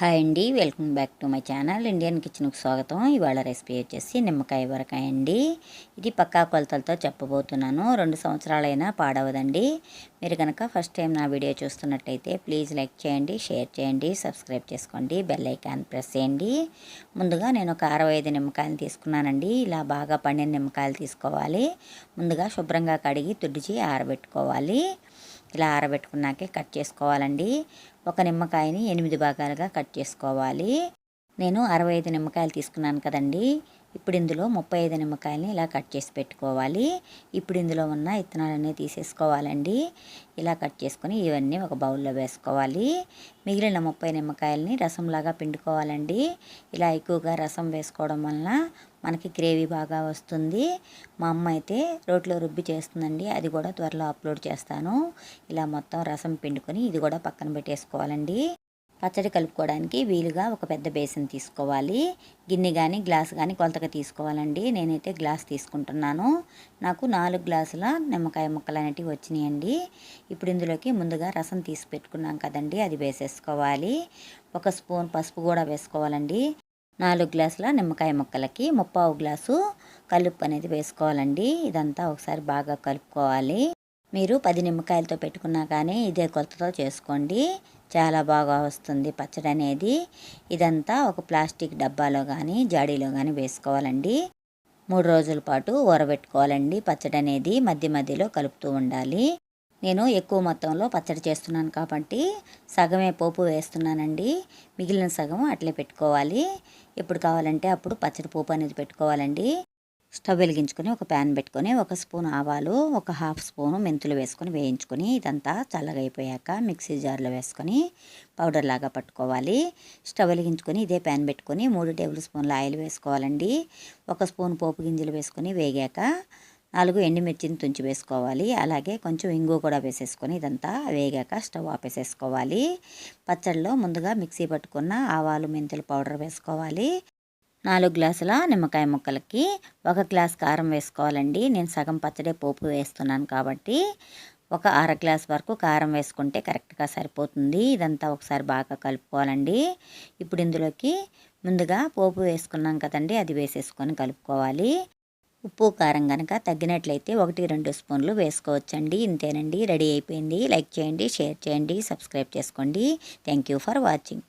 Hi అండి welcome back to my channel. Indian కిచెన్కి స్వాగతం. ఇవాళ రెసిపీ వచ్చేసి నిమ్మకాయ వరకాయ అండి. ఇది పక్కా కొలతలతో చెప్పబోతున్నాను. రెండు సంవత్సరాలైనా పాడవదండి. మీరు కనుక ఫస్ట్ టైం నా వీడియో చూస్తున్నట్టయితే ప్లీజ్ లైక్ చేయండి షేర్ చేయండి సబ్స్క్రైబ్ చేసుకోండి బెల్ ఐకాన్ ప్రెస్ చేయండి. ముందుగా నేను ఒక అరవై ఐదు నిమ్మకాయలు తీసుకున్నానండి. ఇలా బాగా పండిన నిమ్మకాయలు తీసుకోవాలి. ముందుగా శుభ్రంగా కడిగి తుడిచి ఆరబెట్టుకోవాలి. ఇలా ఆరబెట్టుకున్నాకే కట్ చేసుకోవాలండి. ఒక నిమ్మకాయని ఎనిమిది భాగాలుగా కట్ చేసుకోవాలి. నేను అరవై ఐదు నిమ్మకాయలు తీసుకున్నాను కదండి. ఇప్పుడు ఇందులో ముప్పై ఐదు నిమ్మకాయలని ఇలా కట్ చేసి పెట్టుకోవాలి. ఇప్పుడు ఇందులో ఉన్న ఇత్తనాలన్నీ తీసేసుకోవాలండి. ఇలా కట్ చేసుకొని ఇవన్నీ ఒక బౌల్లో వేసుకోవాలి. మిగిలిన ముప్పై నిమ్మకాయలని రసంలాగా పిండుకోవాలండి. ఇలా ఎక్కువగా రసం వేసుకోవడం వలన మనకి గ్రేవీ బాగా వస్తుంది. మా అమ్మ అయితే రోట్లో రుబ్బి చేస్తుందండి. అది కూడా త్వరలో అప్లోడ్ చేస్తాను. ఇలా మొత్తం రసం పిండుకొని ఇది కూడా పక్కన పెట్టేసుకోవాలండి. పచ్చడి కలుపుకోవడానికి వీలుగా ఒక పెద్ద బేసిన్ తీసుకోవాలి. గిన్నె కానీ గ్లాస్ కానీ కొలతగా తీసుకోవాలండి. నేనైతే గ్లాస్ తీసుకుంటున్నాను. నాకు నాలుగు గ్లాసుల నిమ్మకాయ ముక్కలు అనేటివి వచ్చినాయండి. ఇప్పుడు ఇందులోకి ముందుగా రసం తీసి పెట్టుకున్నాం కదండి అది వేసేసుకోవాలి. ఒక స్పూన్ పసుపు కూడా వేసుకోవాలండి. నాలుగు గ్లాసుల నిమ్మకాయ ముక్కలకి ముప్పావు గ్లాసు కలుపు అనేది వేసుకోవాలండి. ఇదంతా ఒకసారి బాగా కలుపుకోవాలి. మీరు పది నిమ్మకాయలతో పెట్టుకున్నా కానీ ఇదే కొలతతో చేసుకోండి. చాలా బాగా వస్తుంది పచ్చడి అనేది. ఇదంతా ఒక ప్లాస్టిక్ డబ్బాలో కానీ జాడీలో కానీ వేసుకోవాలండి. మూడు రోజుల పాటు ఊరబెట్టుకోవాలండి పచ్చడి అనేది. మధ్య మధ్యలో కలుపుతూ ఉండాలి. నేను ఎక్కువ మొత్తంలో పచ్చడి చేస్తున్నాను కాబట్టి సగమే పోపు వేస్తున్నానండి. మిగిలిన సగం అట్లే పెట్టుకోవాలి. ఎప్పుడు కావాలంటే అప్పుడు పచ్చడి పోపు అనేది పెట్టుకోవాలండి. స్టవ్ వెలిగించుకొని ఒక ప్యాన్ పెట్టుకొని ఒక స్పూన్ ఆవాలు ఒక హాఫ్ స్పూను మెంతులు వేసుకొని వేయించుకొని ఇదంతా చల్లగా అయిపోయాక మిక్సీ జార్లో వేసుకొని పౌడర్ లాగా పట్టుకోవాలి. స్టవ్ వెలిగించుకొని ఇదే ప్యాన్ పెట్టుకొని మూడు టేబుల్ స్పూన్ల ఆయిల్ వేసుకోవాలండి. ఒక స్పూన్ పోపు గింజలు వేసుకొని వేగాక నాలుగు ఎండుమిర్చిని తుంచి వేసుకోవాలి. అలాగే కొంచెం ఇంగు కూడా వేసేసుకొని ఇదంతా వేగాక స్టవ్ ఆపేసేసుకోవాలి. పచ్చడిలో ముందుగా మిక్సీ పట్టుకున్న ఆవాలు మెంతులు పౌడర్ వేసుకోవాలి. నాలుగు గ్లాసుల నిమ్మకాయ ముక్కలకి ఒక గ్లాస్ కారం వేసుకోవాలండి. నేను సగం పచ్చడి పోపు వేస్తున్నాను కాబట్టి ఒక అర గ్లాస్ వరకు కారం వేసుకుంటే కరెక్ట్గా సరిపోతుంది. ఇదంతా ఒకసారి బాగా కలుపుకోవాలండి. ఇప్పుడు ఇందులోకి ముందుగా పోపు వేసుకున్నాం కదండి అది వేసేసుకొని కలుపుకోవాలి. ఉప్పు కారం కనుక తగ్గినట్లయితే ఒకటి రెండు స్పూన్లు వేసుకోవచ్చండి. ఇంతేనండి రెడీ అయిపోయింది. లైక్ చేయండి షేర్ చేయండి సబ్స్క్రైబ్ చేసుకోండి. Thank you for watching.